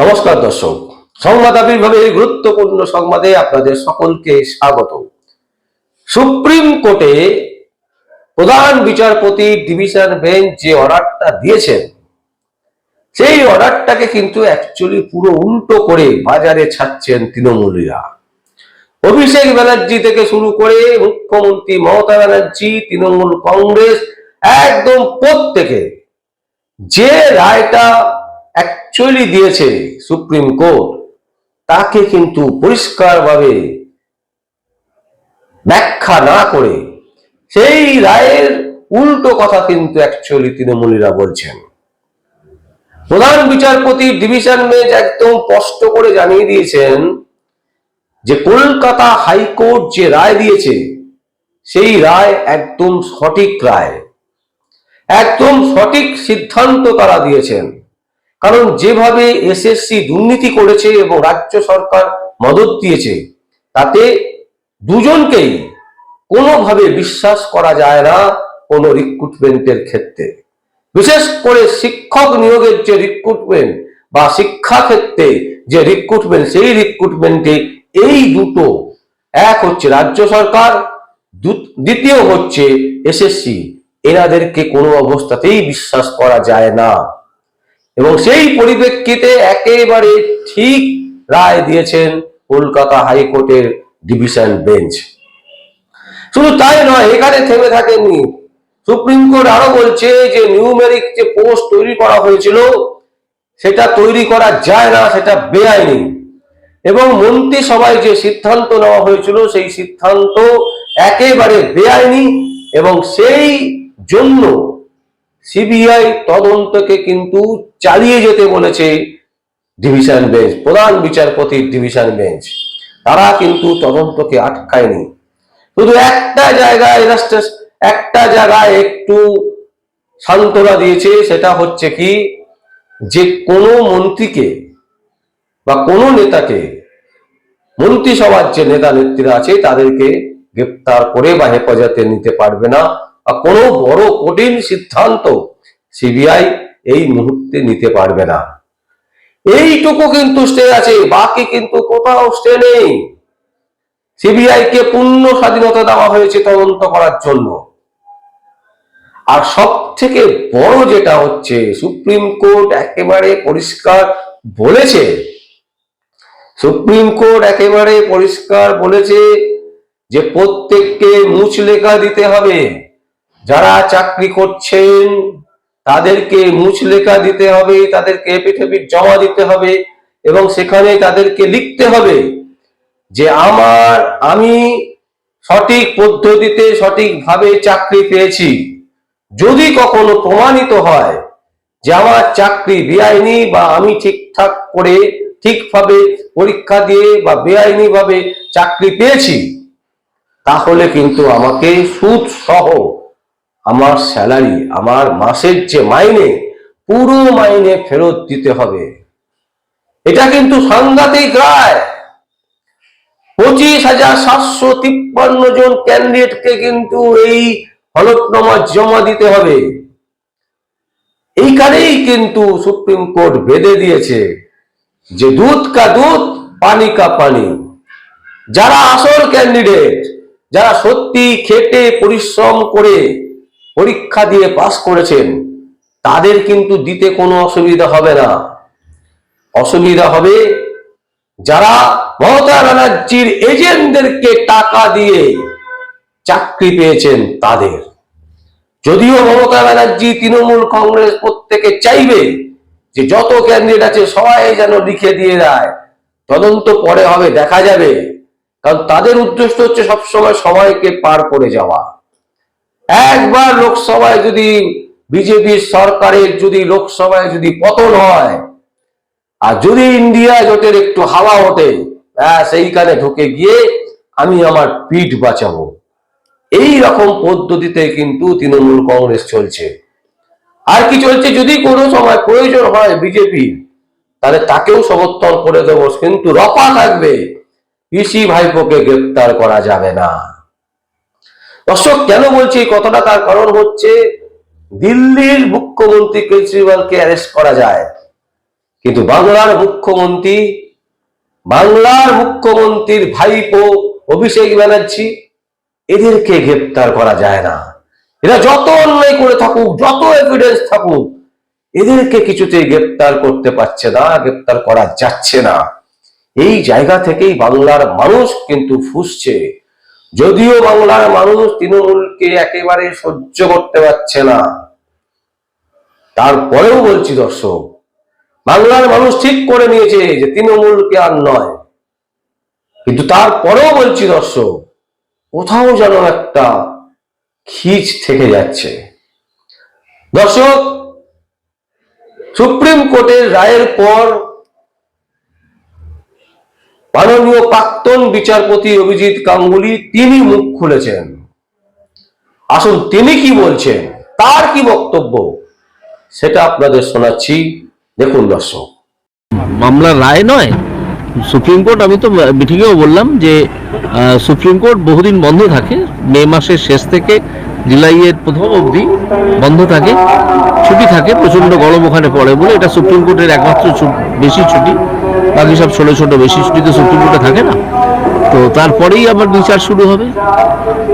নমস্কার দর্শক, সংবাদ আবির্ভাবে এই গুরুত্বপূর্ণ সংবাদে আপনাদের সকলকে স্বাগত। সুপ্রিম কোর্টে প্রধান বিচারপতি ডিভিশন বেঞ্চ যে অর্ডারটা দিয়েছেন, সেই অর্ডারটাকে কিন্তু অ্যাকচুয়ালি পুরো উল্টো করে বাজারে ছাড়ছেন তৃণমূলীরা। অভিষেক ব্যানার্জি থেকে শুরু করে মুখ্যমন্ত্রী মমতা ব্যানার্জি, তৃণমূল কংগ্রেস, একদম প্রত্যেকে যে রায়টা অ্যাকচুয়ালি দিয়েছে সুপ্রিম কোর্ট তাকে কিন্তু পরিষ্কারভাবে ব্যাখ্যা না করে সেই রায়ের উল্টো কথা কিন্তু অ্যাকচুয়ালি তৃণমূলীরা বলছেন। প্রধান বিচারপতি ডিভিশন বেঞ্চ একদম স্পষ্ট করে জানিয়ে দিয়েছেন যে কলকাতা হাইকোর্ট যে রায় দিয়েছে, সেই রায় একদম সঠিক রায়। একদম সঠিক সিদ্ধান্ত তারা দিয়েছেন। কারণ যেভাবে এসএসসি দুর্নীতি করেছে এবং রাজ্য সরকার মদত দিয়েছে, তাতে দুজনকেই কোনোভাবে বিশ্বাস করা যায় না কোনো রিক্রুটমেন্টের ক্ষেত্রে। বিশেষ করে শিক্ষক নিয়োগের যে রিক্রুটমেন্ট বা শিক্ষা ক্ষেত্রে যে রিক্রুটমেন্ট সেই রিক্রুটমেন্টে এই দুটো, এক হচ্ছে রাজ্য সরকার দ্বিতীয় হচ্ছে এসএসসি এনাদেরকে কোনো অবস্থাতেই বিশ্বাস করা যায় না। এবং সেই পরিপ্রেক্ষিতে একেবারে ঠিক রায় দিয়েছেন কলকাতা হাইকোর্টের ডিভিশন বেঞ্চ। শুধু তাই নয়, এখানে থেমে থাকেননি। সুপ্রিম কোর্ট আরও বলছে যে নিউমেরিক যে পোস্ট তৈরি করা হয়েছিল, সেটা তৈরি করা যায় না, সেটা বেআইনি। এবং মন্ত্রিসভায় যে সিদ্ধান্ত নেওয়া হয়েছিল, সেই সিদ্ধান্ত একেবারে বেআইনি এবং সেই জন্য সিবিআই তদন্তকে কিন্তু চালিয়ে যেতে বলেছে ডিভিশন বেঞ্চ, প্রধান বিচারপতির ডিভিশন বেঞ্চ। তারা কিন্তু তদন্তকে আটকায়নি। শুধু একটা জায়গায় একটা জায়গায় একটু সান্ত্বনা দিয়েছে, সেটা হচ্ছে কি, যে কোনো মন্ত্রীকে বা কোনো নেতাকে, মন্ত্রিসভার যে নেতা নেত্রীরা আছে, তাদেরকে গ্রেপ্তার করে বা হেফাজতে নিতে পারবে না। কোনো বড় কঠিন সিদ্ধান্ত সিবিআই এই মুহূর্তে নিতে পারবে না। এইটুকু কিন্তু স্টে আছে, বাকি কিন্তু কোথাও স্টে নেই। সিবিআই কে পূর্ণ স্বাধীনতা দেওয়া হয়েছে তদন্ত করার জন্য। আর সব থেকে বড় যেটা হচ্ছে, সুপ্রিম কোর্ট একেবারে পরিষ্কার বলেছে, সুপ্রিম কোর্ট একেবারে পরিষ্কার বলেছে যে প্রত্যেককে মুচলেখা দিতে হবে। যারা চাকরি করছেন, তাদেরকে মুচলেখা দিতে হবে, তাদেরকে এপিঠেপিট জমা দিতে হবে এবং সেখানে তাদেরকে লিখতে হবে যে আমার, আমি সঠিক পদ্ধতিতে সঠিকভাবে চাকরি পেয়েছি। যদি কখনো প্রমাণিত হয় যে আমার চাকরি বেআইনি বা আমি ঠিকঠাক করে, ঠিকভাবে পরীক্ষা দিয়ে বা বেআইনি ভাবে চাকরি পেয়েছি, তাহলে কিন্তু আমাকে সুদ সহ আমার স্যালারি আমার মাসের যে মাইনে, পুরো মাইনে ফেরত দিতে হবে। এটা কিন্তু সাংঘাতিক রায়। পঁচিশ হাজার সাতশো তিপ্পান্ন জন ক্যান্ডিডেটকে কিন্তু এই হলফনামা জমা দিতে হবে। এইখানেই কিন্তু সুপ্রিম কোর্ট বেঁধে দিয়েছে যে দুধ কা দুধ, পানি কা পানি। যারা আসল ক্যান্ডিডেট যারা সত্যি খেটে পরিশ্রম করে পরীক্ষা দিয়ে পাস করেছেন, তাদের কিন্তু দিতে কোনো অসুবিধা হবে না। অসুবিধা হবে যারা মমতা ব্যানার্জির এজেন্টদেরকে টাকা দিয়ে চাকরি পেয়েছেন তাদের। যদিও মমতা ব্যানার্জি, তৃণমূল কংগ্রেস প্রত্যেকে চাইবে যে যত ক্যান্ডিডেট আছে সবাই যেন লিখে দিয়ে দেয়। তদন্ত পরে হবে, দেখা যাবে। কারণ তাদের উদ্দেশ্য হচ্ছে সবসময় সবাইকে পার করে যাওয়া। একবার লোকসভায় যদি বিজেপি সরকারের যদি লোকসভায় যদি পতন হয়, আর যদি ইন্ডিয়া জোটের একটু হাওয়া ওঠে, ব্যাস এইখানে ঢুকে গিয়ে আমি আমার পিঠ বাঁচাবো। এই রকম পদ্ধতিতে কিন্তু তৃণমূল কংগ্রেস চলছে। আর কি চলছে যদি কোনো সময় প্রয়োজন হয় বিজেপি, তাহলে তাকেও সমর্থন করে দেবো, কিন্তু রপা থাকবে, পিসি ভাইপোকে গ্রেপ্তার করা যাবে না। দর্শক কেন বলছি এই কথাটা? তার কারণ হচ্ছে দিল্লির মুখ্যমন্ত্রী কেজরিওয়ালকে অ্যারেস্ট করা যায়। কিন্তু বাংলার মুখ্যমন্ত্রী, বাংলার মুখ্যমন্ত্রীর ভাইপো অভিষেক ব্যানার্জি, এদেরকে গ্রেপ্তার করা যায় না। এরা যত অন্যায় করে থাকুক, যত এভিডেন্স থাকুক, এদেরকে কিছুতেই গ্রেপ্তার করতে পারছে না, গ্রেপ্তার করা যাচ্ছে না। এই জায়গা থেকেই বাংলার মানুষ কিন্তু ফুসছে। যদিও বাংলার মানুষ তৃণমূলকে একেবারে সহ্য করতে পারছে না, তারপরেও বলছি দর্শক, বাংলার মানুষ ঠিক করে নিয়েছে যে তৃণমূলকে আর নয়। কিন্তু তারপরেও বলছি দর্শক, কোথাও যেন একটা খিচ থেকে যাচ্ছে। দর্শক, সুপ্রিম কোর্টের রায়ের পর মাননীয় প্রাক্তন বিচারপতি অভিজিৎ গাঙ্গুলি তিনি মুখ খুলেছেন। আসুন তিনি কি বলছেন, তার কি বক্তব্য, সেটা আপনাদের শোনাচ্ছি। দেখুন দর্শক। মামলার রায় নয়, সুপ্রিম কোর্ট, আমি তো মিটিংয়েও বললাম যে সুপ্রিম কোর্ট বহুদিন বন্ধ থাকে, মে মাসের শেষ থেকে জুলাইয়ের প্রথম অবধি বন্ধ থাকে, ছুটি থাকে, প্রচণ্ড গরম ওখানে পড়ে বলে, এটা সুপ্রিম কোর্টের একমাত্র বেশি ছুটি। বাকি সব ছোটো ছোটো বেশি ছুটি তো সুপ্রিম কোর্টে থাকে না। তো তারপরেই আবার বিচার শুরু হবে।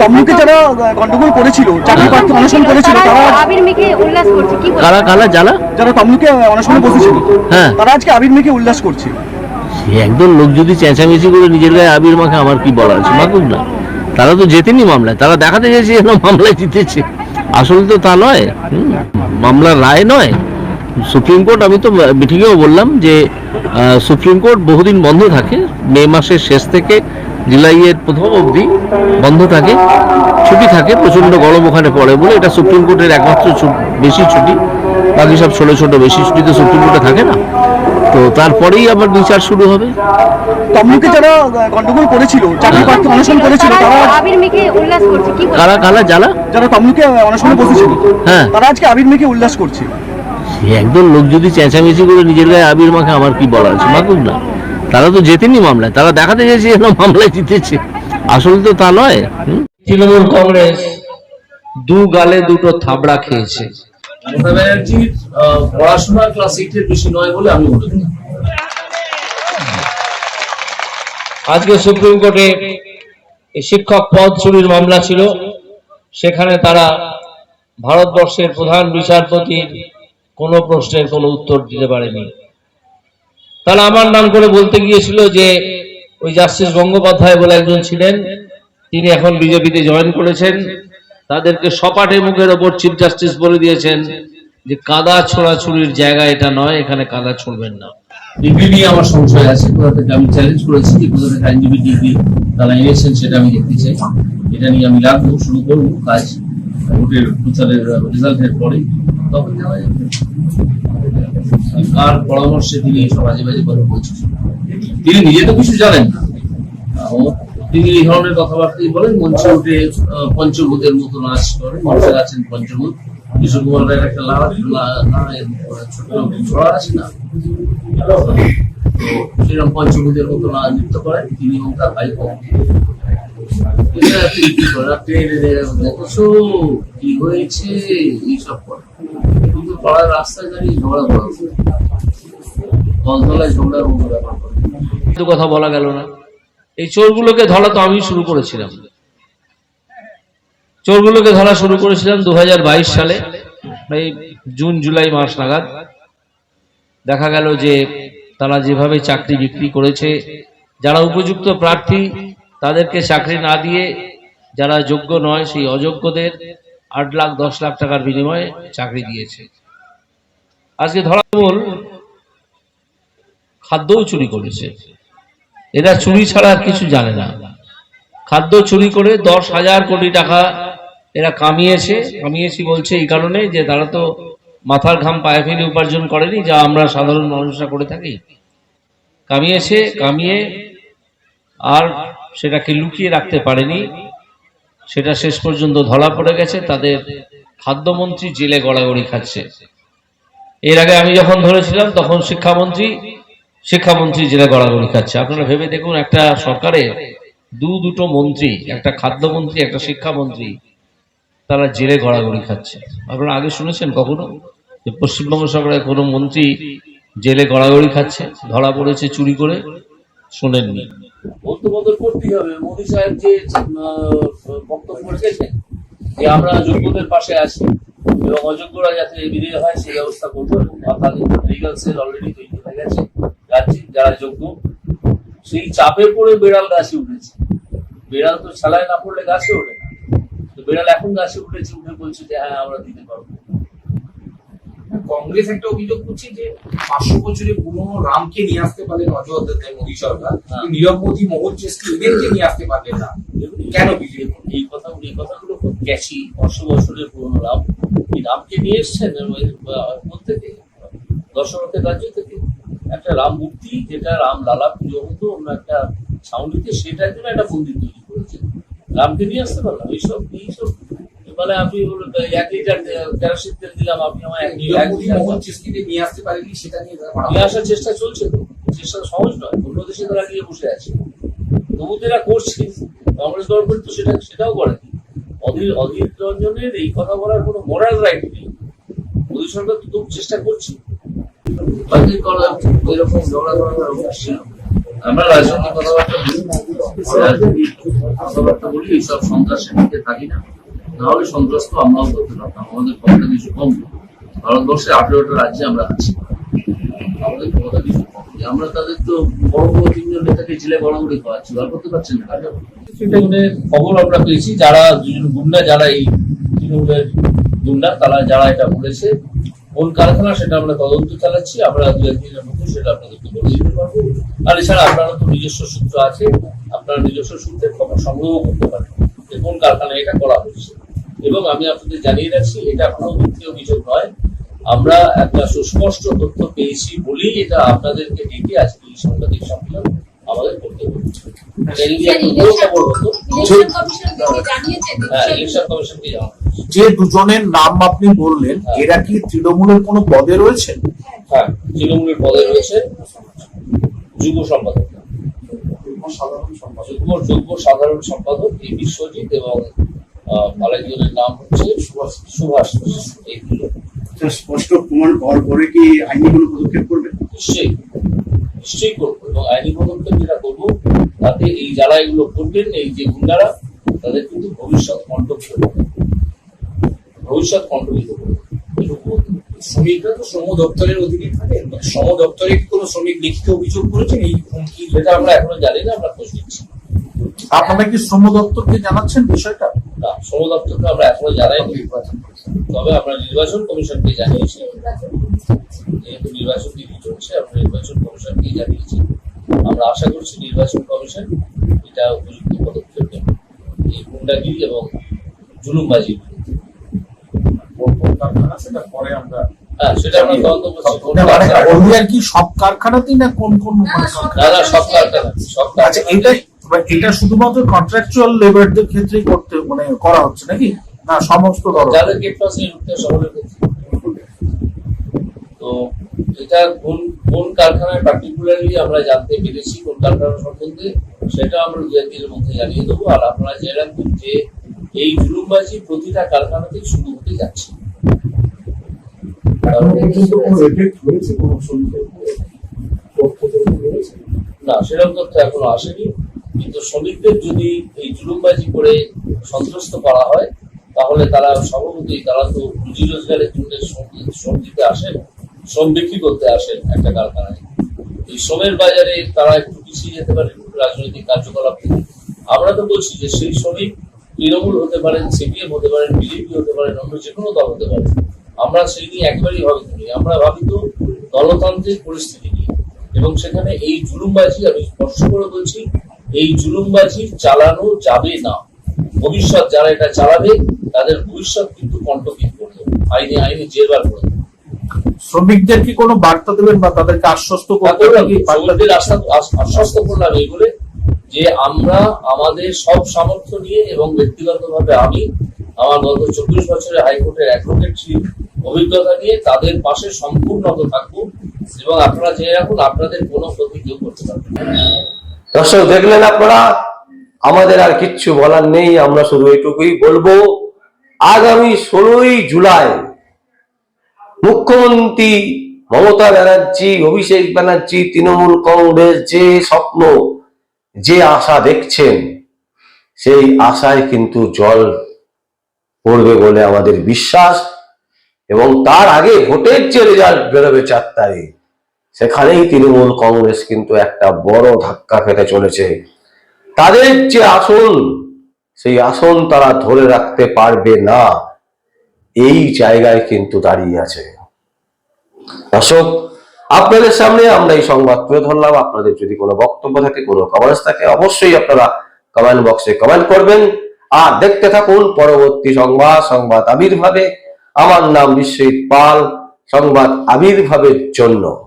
তমলুকে যারা গন্ডগোল করেছিল চাকরি প্রার্থী অনশন করেছিল তারা আবির মেঘে উল্লাস করছে কি কারা কারা জ্বালা যারা তমলুকে অনশনে বসেছিল হ্যাঁ। তারা আজকে আবির মেঘে উল্লাস করছে। সে একদম লোক যদি চেঁচামেচি করে নিজের গায়ে আবির মাখে আমার কি বলার আছে? মাখুক না। তারা তো জেতেনি মামলায়। তারা দেখাতে চেয়েছে মামলায় জিতেছে। আসলে তো তা নয়। হুম, মামলার রায় নয়। সুপ্রিম কোর্ট আমি তো মিটিংয়েও বললাম যে সুপ্রিম কোর্ট বহুদিন বন্ধ থাকে। মে মাসের শেষ থেকে জুলাইয়ের প্রথম অবধি বন্ধ থাকে। ছুটি থাকে প্রচণ্ড গরম ওখানে পড়ে বলে। এটা সুপ্রিম কোর্টের একমাত্র বেশি ছুটি। বাকি সব ছোটো ছোটো বেশি ছুটি তো সুপ্রিম কোর্টে থাকে না। তো তারপরেই আবার বিচার শুরু হবে। তমলুকে যারা গন্ডগোল করেছিল চাকরি প্রার্থী অনশন করেছিল তারা আবির মেঘে উল্লাস করছে কি কারা কারা জ্বালা যারা তমলুকে অনশনে বসেছিল হ্যাঁ। তারা আজকে আবির মেঘে উল্লাস করছে। একদম লোক যদি চেঁচামেচি করে নিজের গায়ে আবির মাখে, আমার কি বলার আছে? মাখুক না। তারা তো জেতেনি মামলায়। তারা দেখাতে চেয়েছে যেন মামলায় জিতেছে। আসলে তো তা নয়। তৃণমূল কংগ্রেস দু গালে দুটো থাবড়া খেয়েছে। বেশি নয় বলে আমি আজকে সুপ্রিম কোর্টে শিক্ষক পদ চুরির মামলা ছিল। সেখানে তারা ভারতবর্ষের প্রধান বিচারপতির কোনো প্রশ্নের কোনো উত্তর দিতে পারেনি। তাহলে আমার নাম করে বলতে গিয়েছিল যে ওই জাস্টিস গঙ্গোপাধ্যায় বলে একজন ছিলেন, তিনি এখন বিজেপিতে জয়েন করেছেন। তাদেরকে সপাটে মুখের ওপর চিফ জাস্টিস বলে দিয়েছেন যে কাদা ছোড়াছুরির জায়গা এটা নয়, এখানে কাদা ছুড়বেন না। ডিগ্রি নিয়ে আমার সংশয় আছে কোথা থেকে আমি চ্যালেঞ্জ করেছি যে কোথা থেকে আইনজীবী ডিগ্রি তারা এনেছেন, সেটা আমি দেখতে চাই। এটা নিয়ে আমি রাখব, শুরু করব কাজ, ভোটের প্রচারের রেজাল্টের পরে তখন জানা যাবে। কার পরামর্শে তিনি এইসব বাজে বাজে কথা বলছেন? তিনি নিজে তো কিছু জানেন না। তিনি এই ধরনের কথাবার্তাই বলেন, মঞ্চে উঠে পঞ্চভূতের মতো নাচ করেন মঞ্চে আছেন পঞ্চভূত। কিশোর কুমার একটা ছোট আছে না? সেরকম পঞ্চভূতের মতো না নৃত্য করেন তিনি এবং তার তিনি কি হয়েছে? এইসব করে। কিন্তু পাড়ার রাস্তায় করা ব্যাপার করে। কথা বলা গেল না। এই চোরগুলোকে ধরা তো আমি শুরু করেছিলাম। চোরগুলোকে ধরা শুরু করেছিলাম দু হাজার বাইশ সালে, এই জুন, জুলাই মাস নাগাদ। দেখা গেল যে তারা যেভাবে চাকরি বিক্রি করেছে, যারা উপযুক্ত প্রার্থী, তাদেরকে চাকরি না দিয়ে যারা যোগ্য নয়, সেই অযোগ্যদের আট লাখ, দশ লাখ টাকার বিনিময়ে চাকরি দিয়েছে। আজকে ধরা মূল খাদ্যও চুরি করেছে। এরা চুরি ছাড়া কিছু জানে না। খাদ্য চুরি করে দশ হাজার কোটি টাকা এরা কামিয়েছে, কামিয়েছি বলছে এই কারণে যে তারা তো মাথার ঘাম পায়ে ফেলে উপার্জন করেনি, যা আমরা সাধারণ মানুষরা করে থাকি। কামিয়েছে, কামিয়ে আর সেটাকে লুকিয়ে রাখতে পারেনি। সেটা শেষ পর্যন্ত ধরা পড়ে গেছে, তাদের খাদ্যমন্ত্রী জেলে গড়াগড়ি খাচ্ছে। এর আগে আমি যখন ধরেছিলাম, তখন শিক্ষামন্ত্রী শিক্ষামন্ত্রী জেলে গড়াগড়ি খাচ্ছে। আপনারা ভেবে দেখুন, একটা সরকারের দু দুটো মন্ত্রী, একটা খাদ্যমন্ত্রী, একটা শিক্ষামন্ত্রী তারা জেলে গড়াগড়ি খাচ্ছে। আপনারা আগে শুনেছেন কখনো? যে পশ্চিমবঙ্গ সরকারের কোনো মন্ত্রী জেলে গড়াগড়ি খাচ্ছে, ধরা পড়েছে চুরি করে? শোনেননি। হবে? মোদী সাহেব যে বক্তব্য রেখেছেন যে আমরা যোগ্যদের পাশে আছি এবং অযোগ্যরা যাতে বিলীন হয়, সেই ব্যবস্থা লিগাল সেল অলরেডি তৈরি হয়ে গেছে। যারা যোগ্য, সেই চাপে পড়ে বেড়াল গাছে উঠেছে। বেড়াল তো ছালায় না পড়লে গাছে ওঠে। বেড়াল এখন গাছে উঠেছে উঠে বলছে যে হ্যাঁ আমরা দিতে পারব। কংগ্রেস একটা অভিযোগ করছে যে পাঁচশো বছরের পুরনো রামকে নিয়ে আসতে পারলেন অযোধ্যাতে মোদী সরকার। হ্যাঁ। নীরব মোদী মোহন চেষ্টি এদেরকে নিয়ে আসতে পারলেন না। কেন বিজেপি? এই কথাগুলো এই কথাগুলো খুব ক্যাচি পাঁচশো বছরের পুরনো রাম। এই রামকে নিয়ে এসছেন প্রত্যেকে দর্শকের রাজ্য থেকে একটা রাম মূর্তি যেটা রাম লালা পুজো হতো অন্য একটা ছাউনিতে সেটার জন্য একটা মন্দির তৈরি করেছে রামকে নিয়ে আসতে পারলাম? এইসব এইসব। মানে বলুন, এক লিটার কেরোসিন তেল দিলাম আপনি আমার এক লিটার নিয়ে আসতে পারেনি সেটা নিয়ে তারা নিয়ে আসার চেষ্টা চলছে তো। চেষ্টা সহজ নয় অন্য দেশে তারা গিয়ে বসে আছে। তবু তো এরা করছে। কংগ্রেস গভর্নমেন্ট তো সেটা সেটাও করেনি অধীর অধীর রঞ্জনের এই কথা বলার কোনো মোরাল রাইট নেই। মোদী সরকার তো তবু চেষ্টা করছে। এরকম ঝগড়া করার অভ্যাস ছিল আমরা রাজনৈতিক কথাবার্তা বলি রাজনৈতিক কথাবার্তা বলি, এইসব সন্ত্রাসের দিকে থাকি না। নাহলে সন্ত্রাস তো আমরাও করতে পারতাম, আমাদের ক্ষমতা কিছু কম ভারতবর্ষে আঠেরোটা রাজ্যে আমরা আছি। আমাদের ক্ষমতা কিছু কম আমরা তাদের তো বড় বড় তিনজন নেতাকে জেলে গড়াগড়ি খাওয়াচ্ছি বার করতে পারছেন না মানে খবর আমরা পেয়েছি, যারা দুজন গুন্ডা, যারা এই তৃণমূলের গুন্ডা, তারা যারা এটা করেছে কোন কারখানা সেটা আমরা তদন্ত চালাচ্ছি আমরা দু একদিনের মধ্যে সেটা আপনাদেরকে বলে দিতে পারব। আর এছাড়া আপনারা তো নিজস্ব সূত্র আছে আপনারা নিজস্ব সূত্রে খবর সংগ্রহ করতে পারেন যে কোন কারখানায় এটা করা হচ্ছে এবং আমি আপনাদের জানিয়ে রাখছি এটা কোনো মিথ্যে অভিযোগ নয়। আমরা একটা সুস্পষ্ট তথ্য পেয়েছি বলেই এটা আপনাদেরকে ডেকে আজকে এই সাংবাদিক সম্মেলন আমাদের করতে হচ্ছে। ইলেকশন কমিশনকে জানিয়েছেন হ্যাঁ ইলেকশন কমিশনকে জানানো হচ্ছে। যে দুজনের নাম আপনি বললেন হ্যাঁ। এরা কি তৃণমূলের কোনো পদে রয়েছে? হ্যাঁ তৃণমূলের পদে রয়েছে যুব সম্পাদক। যুগ্ম যুগ্ম সাধারণ সম্পাদক এই বিশ্বজিৎ এবং আহ, আরেকজনের নাম হচ্ছে সুভাষ সুভাষ এই দুজন। স্পষ্ট প্রমাণ পাওয়ার পরে কি আইনি কোনো পদক্ষেপ করবে? নিশ্চয়ই নিশ্চয়ই করব এবং আইনি পদক্ষেপ যেটা করব তাতে এই যারা এগুলো করবেন এই যে গুন্ডারা তাদের কিন্তু ভবিষ্যৎ কণ্ঠকিত করবে। ভবিষ্যৎ করবে। পারি। শ্রমিকরা তো শ্রম দপ্তরের অধীনে থাকে। শ্রম দপ্তরে কি কোনো শ্রমিক লিখিত অভিযোগ করেছেন? এই হুমকি সেটা আমরা এখনও জানি না আমরা খোঁজ নিচ্ছি। আপনারা কি শ্রম দপ্তরকে জানাচ্ছেন বিষয়টা? না শ্রম দপ্তরকে আমরা এখনও জানাইনি। তবে আমরা নির্বাচন কমিশনকে জানিয়েছি। যেহেতু নির্বাচন দিদি চলছে আমরা নির্বাচন কমিশনকে জানিয়েছি। আমরা আশা করছি নির্বাচন কমিশন এটা উপযুক্ত পদক্ষেপ নেবে। এই গুন্ডাগিরি এবং জুলুমবাজির বিরুদ্ধে। সেটা পরে আমরা হ্যাঁ মানে কারখানা- অভিযান কি সব কারখানাতেই না কোন কোন না না সব কারখানা সব আচ্ছা এটা এটা শুধুমাত্র কন্ট্রাকচুয়াল লেবারদের ক্ষেত্রেই করতে মানে করা হচ্ছে নাকি? না সমস্ত যাদের তো এটা কোন কোন কারখানায় পার্টিকুলারলি আমরা জানতে পেরেছি কোন কারখানা সম্বন্ধে সেটা আমরা দু একদিনের মধ্যে জানিয়ে দেবো। আর আপনারা জেনে রাখবেন যে এই জুলুমবাজি প্রতিটা কারখানাতেই শুরু হতে যাচ্ছে। না সেরকম তথ্য এখনও আসেনি। কিন্তু শ্রমিকদের যদি এই জুলুমবাজি করে সন্ত্রস্ত করা হয় তাহলে তারা স্বভাবতই তারা তো রুজি রোজগারের জন্য শ্রম দিতে আসেন শ্রম বিক্রি করতে আসেন একটা কারখানায়। এই শ্রমের বাজারে তারা একটু পিছিয়ে যেতে পারে রাজনৈতিক কার্যকলাপ থেকে আমরা তো বলছি যে সেই শ্রমিক তৃণমূল হতে পারেন সিপিএম হতে পারেন বিজেপি হতে পারেন অন্য যে কোনো দল হতে পারে আমরা সেই নিয়ে একেবারেই ভাবিত নই। আমরা ভাবিত গণতান্ত্রিক পরিস্থিতি নিয়ে। এবং সেখানে এই জুলুমবাজি আমি স্পষ্ট করে বলছি এই জুলুমবাজি চালানো যাবে না। ভবিষ্যৎ যারা এটা চালাবে তাদের ভবিষ্যৎ কিন্তু কণ্ঠকিত করবে। আইনে আইনে জেরবার করে দেবে। শ্রমিকদের কি কোনো বার্তা দেবেন বা তাদেরকে আশ্বস্ত করতে আশ্বস্ত করলাম এই বলে যে আমরা আমাদের সব সামর্থ্য নিয়ে এবং ব্যক্তিগতভাবে আমি আমার গত চব্বিশ বছরের হাইকোর্টের অ্যাডভোকেটশি অভিজ্ঞতা নিয়ে তাদের পাশে সম্পূর্ণত থাকব এবং আপনারা জেনে রাখুন, আপনাদের কোনো ক্ষতি কেউ করতে পারবে না। দর্শক, দেখলেন আপনারা আমাদের আর কিচ্ছু বলার নেই, আমরা শুধু এইটুকুই বলব, আগামী ষোলোই জুলাই মুখ্যমন্ত্রী মমতা ব্যানার্জি, অভিষেক ব্যানার্জি, তৃণমূল কংগ্রেস, যে স্বপ্ন যে আশা দেখছেন, সেই আশায় কিন্তু জল পড়বে বলে আমাদের বিশ্বাস, এবং তার আগে ভোটের যে রেজাল্ট বেরোবে চার তারিখ, সেখানেই তৃণমূল কংগ্রেস কিন্তু একটা বড় ধাক্কা খেতে চলেছে। তাদের যে আসন, সেই আসন তারা ধরে রাখতে পারবে না, এই জায়গায় কিন্তু দাঁড়িয়ে আছে। দর্শক আপনাদের সামনে আমরা এই সংবাদ তুলে ধরলাম। আপনাদের যদি কোনো বক্তব্য থাকে, কোনো কমেন্টস থাকে, অবশ্যই আপনারা কমেন্ট বক্সে কমেন্ট করবেন। আর দেখতে থাকুন পরবর্তী সংবাদ সংবাদ আবির্ভাবে। আমার নাম বিশ্বজিৎ পাল, সংবাদ আবির্ভাবের জন্য।